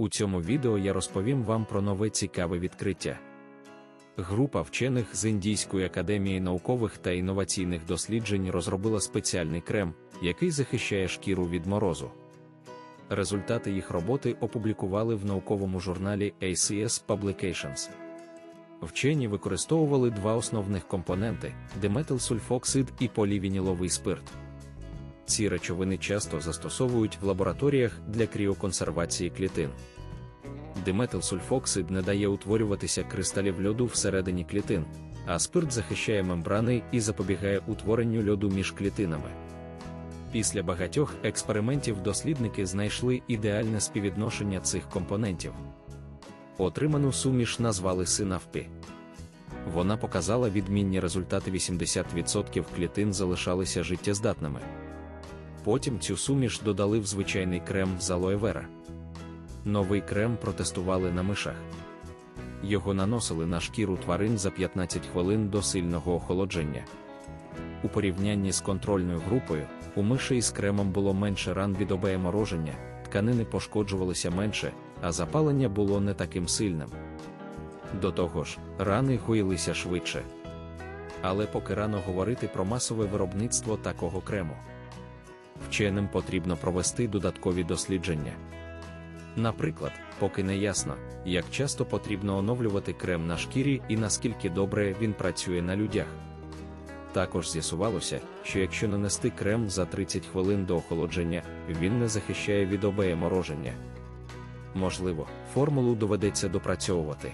У цьому відео я розповім вам про нове цікаве відкриття. Група вчених з Індійської академії наукових та інноваційних досліджень розробила спеціальний крем, який захищає шкіру від морозу. Результати їх роботи опублікували в науковому журналі ACS Publications. Вчені використовували два основних компоненти диметилсульфоксид і полівініловий спирт. Ці речовини часто застосовують в лабораторіях для кріоконсервації клітин. Диметилсульфоксид не дає утворюватися кристалів льоду всередині клітин, а спирт захищає мембрани і запобігає утворенню льоду між клітинами. Після багатьох експериментів дослідники знайшли ідеальне співвідношення цих компонентів. Отриману суміш назвали синавпі. Вона показала відмінні результати 80% клітин залишалися життєздатними. Потім цю суміш додали в звичайний крем з алоевера. Новий крем протестували на мишах. Його наносили на шкіру тварин за 15 хвилин до сильного охолодження. У порівнянні з контрольною групою, у миші із кремом було менше ран від обеємороження, тканини пошкоджувалися менше, а запалення було не таким сильним. До того ж, рани гоїлися швидше. Але поки рано говорити про масове виробництво такого крему. Вченим потрібно провести додаткові дослідження. Наприклад, поки не ясно, як часто потрібно оновлювати крем на шкірі і наскільки добре він працює на людях. Також з'ясувалося, що якщо нанести крем за 30 хвилин до охолодження, він не захищає від обеємороження. Можливо, формулу доведеться допрацьовувати.